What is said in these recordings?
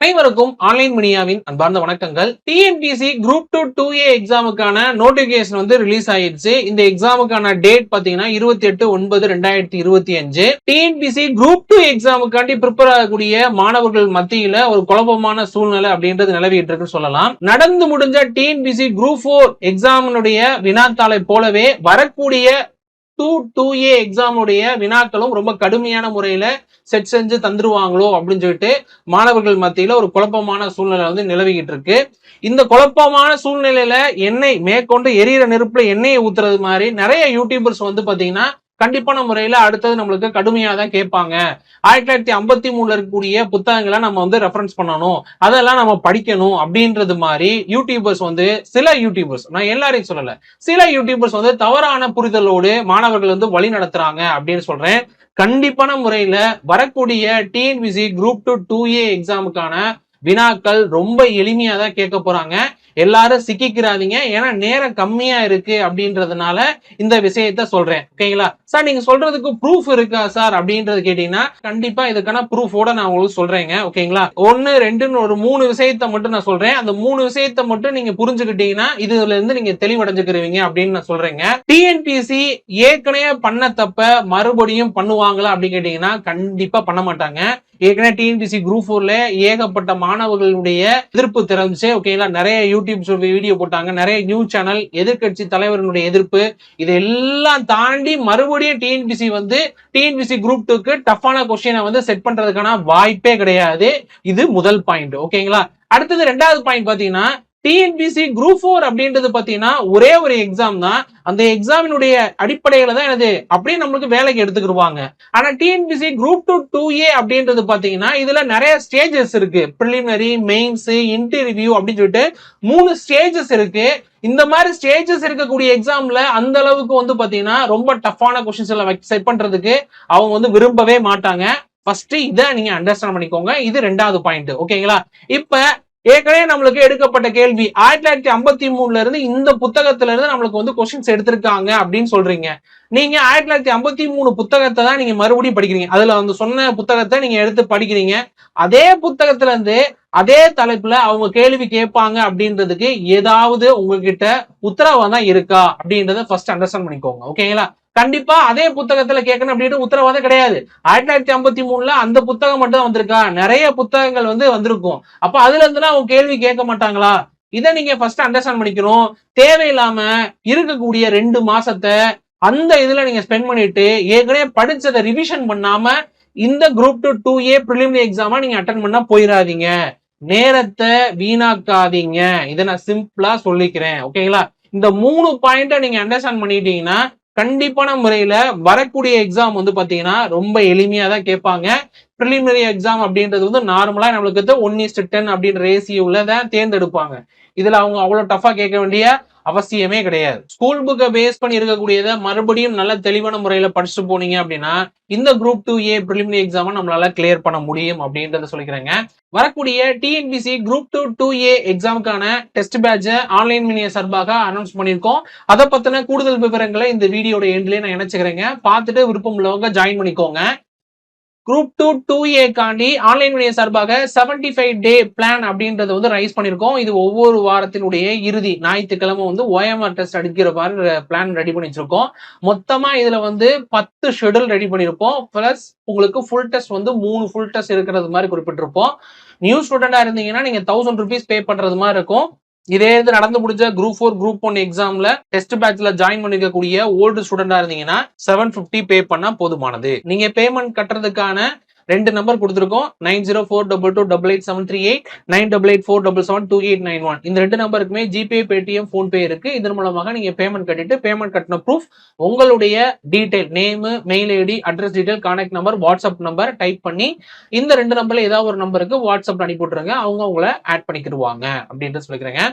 அனைவருக்கும் ஆன்லைன் மணியாவின் அன்பார்ந்த வணக்கங்கள். TNPSC group two two A எக்ஸாமுக்கான notification வந்து ரிலீஸ் ஆயிடுச்சு. இந்த எக்ஸாமுக்கான டேட் பாத்தீங்கன்னா இருபத்தி எட்டு ஒன்பது ரெண்டாயிரத்தி இருபத்தி அஞ்சு. டிஎன்பிசி குரூப் டூ எக்ஸாமுக்காண்டி ப்ரிப்பேர் ஆகக்கூடிய மாணவர்கள் மத்தியில ஒரு குழப்பமான சூழ்நிலை அப்படின்றது நிலவிட்டு இருக்குன்னு சொல்லலாம். நடந்து முடிஞ்ச டிஎன்பிசி குரூப் ஃபோர் எக்ஸாமினுடைய வினாத்தாளை போலவே வரக்கூடிய டூ டூ ஏ எக்ஸாமுடைய வினாக்களும் ரொம்ப கடுமையான முறையில செட் செஞ்சு தந்துருவாங்களோ அப்படின்னு சொல்லிட்டு மாணவர்கள் மத்தியில ஒரு குழப்பமான சூழ்நிலை வந்து நிலவிக்கிட்டு இருக்கு. இந்த குழப்பமான சூழ்நிலையில எண்ணெய் மேற்கொண்டு எரியிற நெருப்புல எண்ணெயை ஊத்துறது மாதிரி நிறைய யூடியூபர்ஸ் வந்து பாத்தீங்கன்னா கண்டிப்பான முறையில அடுத்தது நம்மளுக்கு கடுமையா தான் கேட்பாங்க. ஆயிரத்தி தொள்ளாயிரத்தி ஐம்பத்தி மூணுல இருக்கக்கூடிய புத்தகங்களை நம்ம வந்து ரெஃபரன்ஸ் பண்ணணும். அதெல்லாம் நம்ம படிக்கணும் அப்படின்றது மாதிரி யூடியூபர்ஸ் வந்து சில யூடியூபர்ஸ் நான் எல்லாரையும் சொல்லல சில யூடியூபர்ஸ் வந்து தவறான புரிதலோடு மாணவர்கள் வந்து வழி நடத்துறாங்க அப்படின்னு சொல்றேன். கண்டிப்பான முறையில வரக்கூடிய TNPSC group two two A எக்ஸாமுக்கான வினாக்கள் ரொம்ப எளிமையா தான் கேட்க போறாங்க. எல்லாரும் சிக்கிக்கிறாதீங்க. ஏன்னா நேரம் கம்மியா இருக்கு அப்படின்றதுனால இந்த விஷயத்த சொல்றேன். ஓகேங்களா சார் நீங்க சொல்றதுக்கு ப்ரூஃப் இருக்கா சார் அப்படின்றது கேட்டீங்கன்னா கண்டிப்பா இதுக்கான ப்ரூஃபோட நான் உங்களுக்கு சொல்றேங்க. ஓகேங்களா ஒன்னு ரெண்டுன்னு ஒரு மூணு விஷயத்த மட்டும் நான் சொல்றேன். அந்த மூணு விஷயத்த மட்டும் நீங்க புரிஞ்சுக்கிட்டீங்கன்னா இதுல இருந்து நீங்க தெளிவடைஞ்சுக்கிறீங்க அப்படின்னு நான் சொல்றேங்க. டிஎன்பிசி ஏற்கனவே பண்ண தப்ப மறுபடியும் பண்ணுவாங்களா அப்படின்னு கேட்டீங்கன்னா கண்டிப்பா பண்ண மாட்டாங்க. ஏற்கனவே டிஎன்பிசி குரூப் ஃபோர்ல ஏகப்பட்ட மாணவர்களுடைய எதிர்ப்பு திறந்துச்சு. ஓகேங்களா நிறைய யூடியூப் வீடியோ போட்டாங்க. நிறைய நியூஸ் சேனல் எதிர்க்கட்சி தலைவர்களுடைய எதிர்ப்பு இதெல்லாம் தாண்டி மறுபடியும் டிஎன்பிசி வந்து டிஎன்பிசி குரூப் டூக்கு டஃப்பான கொஸ்டினை வந்து செட் பண்றதுக்கான வாய்ப்பே கிடையாது. இது முதல் பாயிண்ட் ஓகேங்களா அடுத்தது ரெண்டாவது பாயிண்ட் பாத்தீங்கன்னா டிஎன்பிசி குரூப் ஃபோர் அப்படின்றது பாத்தீங்கன்னா ஒரே ஒரு எக்ஸாம் தான். அந்த எக்ஸாமினுடைய அடிப்படையில தான் எனது அப்படியே நம்மளுக்கு வேலைக்கு எடுத்துக்கிடுவாங்க. ஆனா TNPSC group two two A அப்படின்றது பாத்தீங்கன்னா இதுல நிறைய ஸ்டேஜஸ் இருக்கு. ப்ரிலிமினரி மெயின்ஸ் இன்டர்வியூ அப்படின்னு சொல்லிட்டு மூணு ஸ்டேஜஸ் இருக்கு. இந்த மாதிரி ஸ்டேஜஸ் இருக்கக்கூடிய எக்ஸாம்ல அந்த அளவுக்கு வந்து பாத்தீங்கன்னா ரொம்ப டஃப்பான கொஸ்டின்ஸ் எல்லாம் செட் பண்றதுக்கு அவங்க வந்து விரும்பவே மாட்டாங்க. ஃபர்ஸ்ட் இதை நீங்க அண்டர்ஸ்டாண்ட் பண்ணிக்கோங்க. இது ரெண்டாவது பாயிண்ட் ஓகேங்களா இப்ப ஏற்கனவே நம்மளுக்கு எடுக்கப்பட்ட கேள்வி. ஆயிரத்தி தொள்ளாயிரத்தி ஐம்பத்தி மூணுல இருந்து இந்த புத்தகத்துல இருந்து நம்மளுக்கு வந்து கொஸ்டின்ஸ் எடுத்திருக்காங்க அப்படின்னு சொல்றீங்க. நீங்க ஆயிரத்தி தொள்ளாயிரத்தி ஐம்பத்தி மூணு புத்தகத்தை தான் நீங்க மறுபடியும் படிக்கிறீங்க. அதுல வந்து சொன்ன புத்தகத்தை நீங்க எடுத்து படிக்கிறீங்க. அதே புத்தகத்துல இருந்து அதே தலைப்புல அவங்க கேள்வி கேட்பாங்க அப்படின்றதுக்கு ஏதாவது உங்ககிட்ட உத்தரவாதம் தான் இருக்கா அப்படின்றத ஃபர்ஸ்ட் அண்டர்ஸ்டாண்ட் பண்ணிக்கோங்க ஓகேங்களா கண்டிப்பா அதே புத்தகத்துல கேட்கணும் அப்படின்ட்டு உத்தரவாதம் கிடையாது. ஆயிரத்தி தொள்ளாயிரத்தி ஐம்பத்தி மூணுல அந்த புத்தகம் மட்டும் வந்திருக்கா? நிறைய புத்தகங்கள் வந்து வந்திருக்கும். அப்ப அதுல இருந்துலாம் அவங்க கேள்வி கேட்க மாட்டாங்களா? இதை நீங்க ஃபர்ஸ்ட் அண்டர்ஸ்டாண்ட் பண்ணிக்கணும். தேவையில்லாம இருக்கக்கூடிய ரெண்டு மாசத்தை அந்த இதுல நீங்க ஸ்பெண்ட் பண்ணிட்டு ஏற்கனவே படிச்சதை ரிவிஷன் பண்ணாம இந்த group two two A preliminary எக்ஸாமா நீங்க அட்டன் பண்ணா போயிடாதீங்க நேரத்தை வீணாக்காதீங்க. இதை நான் சிம்பிளா சொல்லிக்கிறேன். ஓகேங்களா இந்த மூணு பாயிண்ட்டை நீங்க அண்டர்ஸ்டாண்ட் பண்ணிட்டீங்கன்னா கண்டிப்பான முறையில வரக்கூடிய எக்ஸாம் வந்து பாத்தீங்கன்னா ரொம்ப எளிமையா தான் கேட்பாங்க. ப்ரிலிமினரி எக்ஸாம் அப்படின்றது வந்து நார்மலா நம்மளுக்கு ஒன் இஸ்ட் டென் அப்படின்ற ரேசியோவில் தான் தேர்ந்தெடுப்பாங்க. இதுல அவங்க அவ்வளோ டஃபா கேட்க வேண்டிய அவசியமே கிடையாது. ஸ்கூல் புக்கை பேஸ் பண்ணி இருக்கக்கூடியதை மறுபடியும் நல்ல தெளிவான முறையில படிச்சுட்டு போனீங்க அப்படின்னா இந்த குரூப் டூ ஏ ப்ரிலிமினரி எக்ஸாமை நம்மளால கிளியர் பண்ண முடியும் அப்படின்றத சொல்லிக்கிறேங்க. வரக்கூடிய TNPSC group two two A எக்ஸாமுக்கான test பேட்சை ஆன்லைன் மீனிய சார்பாக அனௌன்ஸ் பண்ணியிருக்கோம். அதை பத்தின கூடுதல் விவரங்களை இந்த வீடியோட எண்ட்லயே நான் இணைச்சுக்கிறேங்க. பார்த்துட்டு விருப்பம் உள்ளவங்க ஜாயின் பண்ணிக்கோங்க. குரூப் டூ டூ ஏக்காண்டி ஆன்லைன் மீடியா சார்பாக செவன்டி ஃபைவ் டே பிளான் அப்படின்றத வந்து ரைஸ் பண்ணியிருக்கோம் இது ஒவ்வொரு வாரத்தினுடைய இறுதி. ஞாயிற்றுக்கிழமை வந்து ஓஎம்ஆர் டெஸ்ட் அடிக்கிற மாதிரி பிளான் ரெடி பண்ணி வச்சிருக்கோம். மொத்தமாக இதில் வந்து பத்து ஷெடியூல் ரெடி பண்ணியிருப்போம் ப்ளஸ் உங்களுக்கு ஃபுல் டெஸ்ட் வந்து மூணு ஃபுல் டெஸ்ட் இருக்கிறது மாதிரி குறிப்பிட்டிருப்போம். நியூ ஸ்டூடெண்டாக இருந்தீங்கன்னா நீங்கள் தௌசண்ட் ருபீஸ் பே பண்ணுறது மாதிரி இருக்கும். இதே இது நடந்து முடிஞ்ச குரூப் ஃபோர் குரூப் ஒன் எக்ஸாம்ல டெஸ்ட் பேட்ச்ல ஜாயின் பண்ணிக்கக்கூடிய ஓல்டு ஸ்டூடெண்டா இருந்தீங்கன்னா செவன் பிப்டி பே பண்ணா போதுமானது. நீங்க பேமெண்ட் கட்டுறதுக்கான ரெண்டு நம்பர் கொடுத்துருக்கோம். Nine zero four double two double eight seven three eight nine double eight four double seven two eight nine one இந்த ரெண்டு நம்பருக்குமே ஜிபே பேடிஎம் ஃபோன்பே இருக்கு. இதன் மூலமாக நீங்க பேமெண்ட் கட்டிட்டு பேமெண்ட் கட்டின ப்ரூஃப் உங்களுடைய detail name mail ID address detail contact number WhatsApp number type பண்ணி இந்த ரெண்டு நம்பர்ல ஏதாவது ஒரு நம்பருக்கு வாட்ஸ்அப் அனுப்பி விட்டுருங்க. அவங்க உங்களை ஆட் பண்ணிக்கிடுவாங்க அப்படின்ட்டு சொல்லிக்கிறேங்க.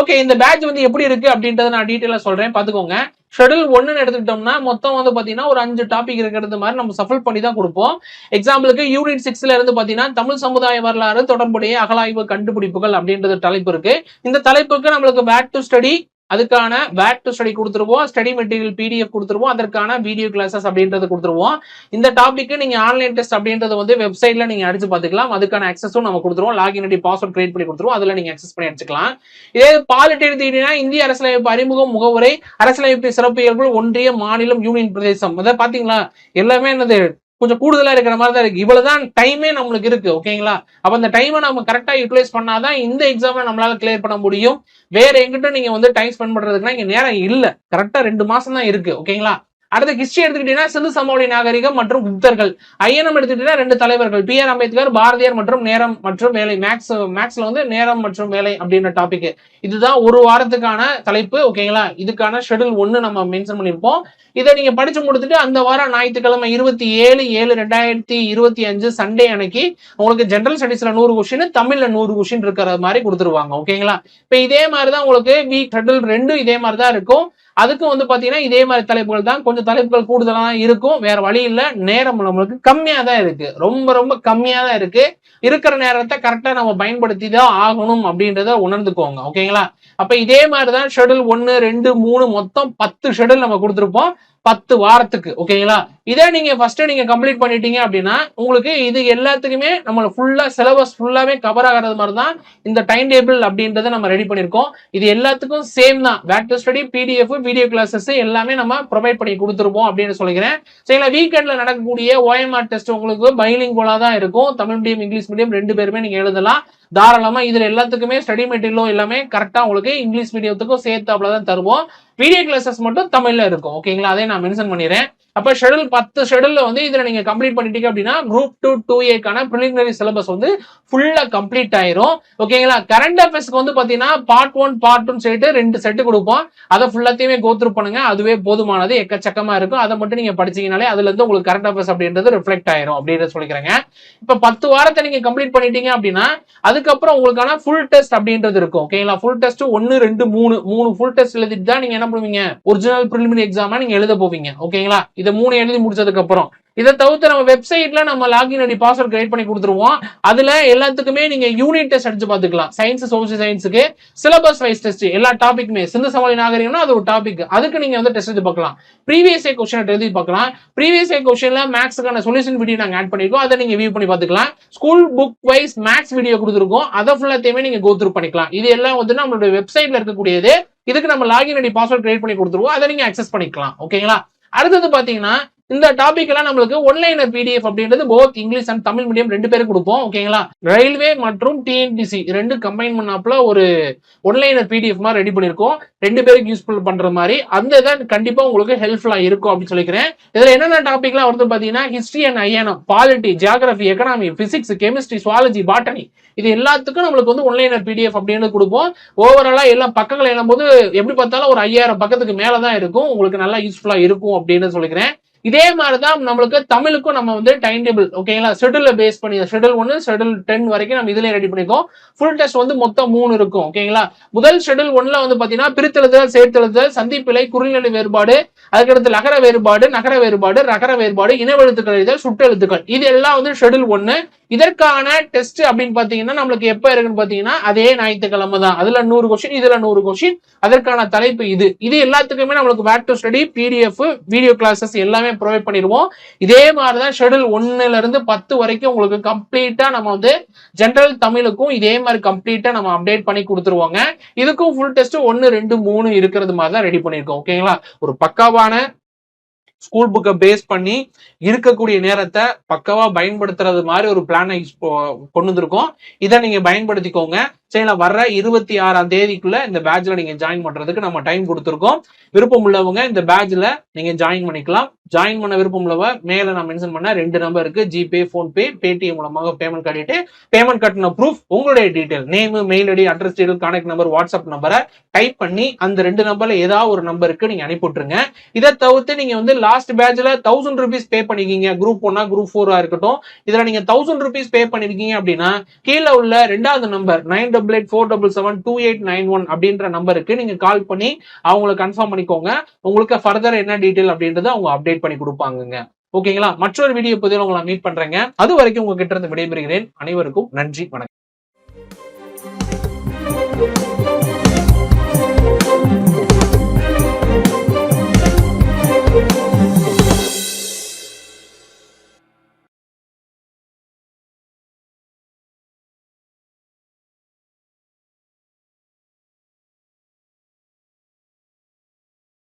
ஓகே இந்த பேட்ச் வந்து எப்படி இருக்கு அப்படின்றத நான் டீட்டெயிலா சொல்றேன். பாத்துக்கோங்க ஷெடியூல் ஒன்னு எடுத்துக்கிட்டோம்னா மொத்தம் வந்து பாத்தீங்கன்னா ஒரு அஞ்சு டாபிக் இருக்கிறது மாதிரி நம்ம சஃபல் பண்ணி தான் கொடுப்போம் எக்ஸாம்பிளுக்கு யூனிட் சிக்ஸ்ல இருந்து பாத்தீங்கன்னா தமிழ் சமுதாய வரலாறு தொடர்புடைய அகலாய்வு கண்டுபிடிப்புகள் அப்படின்றது தலைப்பு இருக்கு. இந்த தலைப்புக்கு நம்மளுக்கு பேக் டு ஸ்டடி அதுக்கான பேக் டு ஸ்டடி கொடுத்துருவோம். ஸ்டடி மெட்டீரியல் பிடிஎஃப் கொடுத்துருவோம். அதற்கான வீடியோ கிளாஸஸ் அப்படின்றது கொடுத்துருவோம். இந்த டாபிக்கு நீங்க ஆன்லைன் டெஸ்ட் அப்படின்றது வந்து வெப்சைட்ல நீங்க அடிச்சு பார்த்துக்கலாம். அதுக்கான அக்சஸும் நம்ம கொடுத்துருவோம். லாகின் ஐடி பாஸ்வேர்ட் கிரியேட் பண்ணி கொடுத்துருவோம். அதுல நீங்க அக்சஸ் பண்ணி அடிச்சுக்கலாம். இதே பாலிட்டி எடுத்துக்கிட்டீங்கன்னா இந்திய அரசியலமைப்பு அறிமுகம் முகவுரை அரசியலமைப்பு சிறப்பு இயல்பு ஒன்றிய மாநிலம் யூனியன் பிரதேசம். அதை பாத்தீங்களா எல்லாமே என்னது? கொஞ்சம் கூடுதலா இருக்கிற மாதிரி தான் இருக்கு. இவ்வளவுதான் டைமே நம்மளுக்கு இருக்கு ஓகேங்களா அப்ப அந்த டைமை நம்ம கரெக்டா யூட்டிலைஸ் பண்ணாதான் இந்த எக்ஸாமை நம்மளால கிளியர் பண்ண முடியும். வேற எங்கிட்ட நீங்க வந்து டைம் ஸ்பெண்ட் பண்றதுக்குன்னா இங்க நேரம் இல்ல. கரெக்டா ரெண்டு மாசம் தான் இருக்கு ஓகேங்களா அடுத்த ஹிஸ்டரி எடுத்துக்கிட்டீங்கன்னா சிந்து சமவெளி நாகரிகம் மற்றும் புத்தர்கள். ஐயனம் எடுத்துக்கிட்டீங்கன்னா ரெண்டு தலைவர்கள். பி ஆர் அம்பேத்கர் பாரதியார் மற்றும் நேரம் மற்றும் வேலை. மேக்ஸ் மேக்ஸ்ல வந்து நேரம் மற்றும் வேலை அப்படின்ற டாபிக் இதுதான் ஒரு வாரத்துக்கான தலைப்பு ஓகேங்களா இதுக்கான ஷெடியூல் ஒன்னு நம்ம மென்ஷன் பண்ணியிருப்போம். இதை நீங்க படிச்சு முடிச்சுட்டு அந்த வாரம் ஞாயிற்றுக்கிழமை இருபத்தி ஏழு ஏழு ரெண்டாயிரத்தி இருபத்தி அஞ்சு சண்டே அன்னைக்கு உங்களுக்கு ஜென்ரல் ஸ்டடிஸ்ல நூறு கொஸ்டின் தமிழ்ல நூறு கொஸ்டின் இருக்கிற மாதிரி கொடுத்துருவாங்க ஓகேங்களா இப்போ இதே மாதிரி தான் உங்களுக்கு வீக் ஷெடியூல் ரெண்டும் இதே மாதிரி தான் இருக்கும். அதுக்கும் வந்து பாத்தீங்கன்னா இதே மாதிரி தலைப்புகள் தான். கொஞ்சம் தலைப்புகள் கூடுதலா தான் இருக்கும். வேற வழி இல்லை. நேரம் நம்மளுக்கு கம்மியா தான் இருக்கு. ரொம்ப ரொம்ப கம்மியா தான் இருக்கு. இருக்கிற நேரத்தை கரெக்டா நம்ம பயன்படுத்தி தான் ஆகணும் அப்படின்றத உணர்ந்துக்கோங்க. ஓகேங்களா அப்ப இதே மாதிரி தான் ஷெடியூல் ஒன்னு ரெண்டு மூணு மொத்தம் பத்து ஷெடியூல் நம்ம கொடுத்துருப்போம். பத்து வாரத்துக்கு ஓகேங்களா இதே நீங்க ஃபர்ஸ்ட் நீங்க கம்ப்ளீட் பண்ணிட்டீங்க அப்படின்னா உங்களுக்கு இது எல்லாத்துக்குமே நம்ம ஃபுல்லா சிலபஸ் ஃபுல்லாவே கவர் ஆகிறது மாதிரி தான் இந்த டைம் டேபிள் அப்படின்றத நம்ம ரெடி பண்ணிருக்கோம் இது எல்லாத்துக்கும் சேம் தான். Back to study PDF video classes எல்லாமே நம்ம ப்ரொவைட் பண்ணி கொடுத்துருப்போம் அப்படின்னு சொல்லிக்கிறேன். சரிங்களா? வீக்கெண்ட்ல நடக்கக்கூடிய ஓஎம்ஆர் டெஸ்ட் உங்களுக்கு பைலிங் போலா தான் இருக்கும். தமிழ் மீடியம் இங்கிலீஷ் மீடியம் ரெண்டு பேருமே நீங்க எழுதலாம். தாராளமா இதுல எல்லாத்துக்குமே ஸ்டடி மெட்டீரியலும் எல்லாமே கரெக்டா உங்களுக்கு இங்கிலீஷ் மீடியத்துக்கும் சேர்த்து தான் தருவோம். வீடியோ கிளாஸஸ் மட்டும் தமிழ்ல இருக்கும். ஓகேங்களா அதே நான் மென்ஷன் பண்ணிடுறேன். அப்ப ஷெடியூல் பத்து ஷெடியூல்ல வந்து இதுல நீங்க கம்ப்ளீட் பண்ணிட்டீங்க அப்படின்னா குரூப் டூ டூ ஏக்கான ப்ரிலிமினரி சிலபஸ் வந்து ஃபுல்லா கம்ப்ளீட் ஆயிரும். ஓகேங்களா கரண்ட் அஃபேர்ஸ்க்கு வந்து பாத்தீங்கன்னா பார்ட் ஒன் பார்ட் டூ சொல்லிட்டு ரெண்டு செட்டு கொடுப்போம். அதை ஃபுல்லாத்தையுமே கோத்ரூ பண்ணுங்க. அதுவே போதுமானது எக்கச்சக்கமா இருக்கும். அதை மட்டும் நீங்க படிச்சீங்கனாலே அதுல இருந்து உங்களுக்கு கரண்ட் அஃபேர்ஸ் அப்படின்றது ரிஃப்ளெக்ட் ஆயிரும் அப்படின்றத சொல்லிக்கிறேங்க. இப்ப பத்து வாரத்தை நீங்க கம்ப்ளீட் பண்ணிட்டீங்க அப்படின்னா அதுக்கப்புறம் உங்களுக்கான ஃபுல் டெஸ்ட் அப்படின்றது இருக்கும். ஓகேங்களா ஃபுல் டெஸ்ட் ஒன்னு ரெண்டு மூணு மூணு ஃபுல் டெஸ்ட் எழுதிட்டு தான் நீங்க என்ன பண்ணுவீங்க? ஒரிஜினல் ப்ரிலிமினரி எக்ஸாமா நீங்க எழுத போவீங்க. ஓகேங்களா இதை மூணு எழுதி முடிச்சதுக்கு அப்புறம் இதை தவிர்த்து நம்ம வெப்சைட்ல நம்ம லாகின் ஐடி பாஸ்வேர்ட் கிரியேட் பண்ணி கொடுத்துருவோம். அதுல எல்லாத்துக்குமே நீங்க யூனிட் டெஸ்ட் அடிச்சு பாத்துக்கலாம் சயின்ஸ் சோசியல் சயின்ஸுக்கு சிலபஸ் வைஸ் டெஸ்ட் எல்லா டாபிக்குமே சிந்து சமாளி நாகரிகம்னா அது ஒரு டாபிக் அதுக்கு நீங்க வந்து டெஸ்ட் எடுத்து பார்க்கலாம். ப்ரீவியஸ் ஏ கொஸ்டின் எழுதி பார்க்கலாம். ப்ரீவியஸ் ஏ கொஸ்டின்ல மேக்ஸுக்கான சொல்யூஷன் வீடியோ நாங்க ஆட் பண்ணிருக்கோம். அதை நீங்க வியூ பண்ணி பார்த்துக்கலாம். School book wise maths video கொடுத்துருக்கோம். அதை ஃபுல்லாத்தையுமே நீங்க கோத்ரூ பண்ணிக்கலாம். இது எல்லாம் வந்து நம்மளுடைய வெப்சைட்ல இருக்கக்கூடியது. இதுக்கு நம்ம லாகின் ஐடி பாஸ்வேர்ட் கிரியேட் பண்ணி கொடுத்துருவோம். அதை நீங்க அக்சஸ் பண்ணிக்கலாம். ஓகேங்களா அடுத்தது பாத்தீங்கன்னா இந்த டாபிக் எல்லாம் நம்மளுக்கு ஒன்லைனர் பிடிஎஃப் அப்படின்றது both English and Tamil medium ரெண்டு பேரும் கொடுப்போம் ஓகேங்களா ரயில்வே மற்றும் டிஎன்டிசி ரெண்டு கம்பைன் பண்ணாப்புல ஒரு ஒன்லைனர் பிடிஎஃப் மாதிரி ரெடி பண்ணிருக்கோம். ரெண்டு பேருக்கு யூஸ்ஃபுல் பண்ற மாதிரி. அந்த இதை கண்டிப்பா உங்களுக்கு ஹெல்ப்ஃபுல்லா இருக்கும் அப்படின்னு சொல்லிக்கிறேன். இதுல என்னென்ன டாபிக்லாம் வருது பாத்தீங்கன்னா history and INM polity geography economy physics chemistry zoology botany இது எல்லாத்துக்கும் நம்மளுக்கு வந்து ஒன்லைனர் பிடிஎஃப் அப்படின்னு கொடுப்போம். ஓவராலா எல்லாம் பக்கங்கள் எழும்போது எப்படி பார்த்தாலும் ஒரு ஐயாயிரம் பக்கத்துக்கு மேலதான் இருக்கும். உங்களுக்கு நல்லா யூஸ்ஃபுல்லா இருக்கும் அப்படின்னு சொல்லிக்கிறேன். இதே மாதிரிதான் நம்மளுக்கு தமிழுக்கும் நம்ம வந்து டைம் டேபிள் ஓகேங்களா ஷெடியூல பேஸ் பண்ணி ஷெடியூல் ஒன்று ஷெடியூல் டென் வரைக்கும் நம்ம இதுல ரெடி பண்ணிக்கோம் ஃபுல் டெஸ்ட் வந்து மொத்தம் மூணு இருக்கும் ஓகேங்களா முதல் ஷெடியூல் ஒன்ல வந்து பாத்தீங்கன்னா பிரித்தெழுதல் சேர்த்தெழுதல் சந்திப்பிலை குறுநிலை வேறுபாடு அதுக்கடுத்து நகர வேறுபாடு நகர வேறுபாடு ரகர வேறுபாடு இனவெழுத்துக்கள் எழுதல் சுட்டெழுத்துக்கள் இது எல்லாம் வந்து ஷெடியூல் ஒன்னு இதற்கான டெஸ்ட் அப்படின்னு பாத்தீங்கன்னா நம்மளுக்கு எப்ப இருக்குன்னு பாத்தீங்கன்னா அதே ஞாயிற்றுக்கிழமை தான். அதுல நூறு கொஸ்டின் இதுல நூறு கொஸ்டின் அதற்கான தலைப்பு இது. இது எல்லாத்துக்குமே நம்மளுக்கு back to study PDF video classes எல்லாமே ப்ரொவைட் பண்ணிடுவோம். இதே மாதிரிதான் ஷெடியூல் ஒன்னுல இருந்து பத்து வரைக்கும் உங்களுக்கு கம்ப்ளீட்டா நம்ம வந்து ஜென்ரல் தமிழுக்கும் இதே மாதிரி கம்ப்ளீட்டா நம்ம அப்டேட் பண்ணி கொடுத்துருவாங்க. இதுக்கும் ஃபுல் டெஸ்ட் ஒன்னு ரெண்டு மூணு இருக்கிறது மாதிரி தான் ரெடி பண்ணிருக்கோம் ஓகேங்களா ஒரு பக்காவான ஸ்கூல் புக்கை பேஸ் பண்ணி இருக்கக்கூடிய நேரத்தை பக்கவா பயன்படுத்துறது மாதிரி ஒரு பிளானை கொண்டு வந்திருக்கோம். இதை நீங்க பயன்படுத்திக்கோங்க. சரிங்களா வர்ற இருபத்தி ஆறாம் தேதிக்குள்ள இந்த பேட்ச்ல நீங்க ஜாயின் பண்றதுக்கு நம்ம டைம் கொடுத்துருக்கோம். விருப்பம் உள்ளவங்க இந்த பேட்ச்ல நீங்க ஜாயின் பண்ணிக்கலாம். ஜாயின் பண்ண விருப்பம் உள்ளவ மேல நான் மென்ஷன் பண்ண ரெண்டு நம்பர் இருக்கு. ஜிபே போன்பே பேடிஎம் மூலமாக பேமெண்ட் கட்டிட்டு பேமெண்ட் கட்டின ப்ரூஃப் உங்களுடைய detail name mail ID address detail contact number WhatsApp நம்பரை டைப் பண்ணி அந்த ரெண்டு நம்பர்ல ஏதாவது ஒரு நம்பருக்கு நீங்க அனுப்பி விட்டுருங்க. இதை தவிர்த்து நீங்க வந்து லாஸ்ட் பேட்ச்ல தௌசண்ட் ருபீஸ் பே பண்ணிக்கீங்க. குரூப் ஒன்னா குரூப் ஃபோரா இருக்கட்டும். இதுல நீங்க தௌசண்ட் ருபீஸ் பே பண்ணிருக்கீங்க அப்படின்னா கீழே உள்ள ரெண்டாவது number nine double eight four double seven two eight nine one அப்படின்ற நம்பருக்கு நீங்க கால் பண்ணி அவங்களை கன்ஃபார்ம் பண்ணிக்கோங்க. உங்களுக்கு ஃபர்தர் என்ன டீடைல் அப்படின்றத அவங்க அப்டேட் பண்ணி கொடுப்பாங்க ஓகேங்களா மற்றொரு வீடியோ பதிவில் உங்களை மீட் பண்றேங்க. அது வரைக்கும் உங்ககிட்ட இருந்து விடைபெறுகிறேன். அனைவருக்கும் நன்றி வணக்கம்.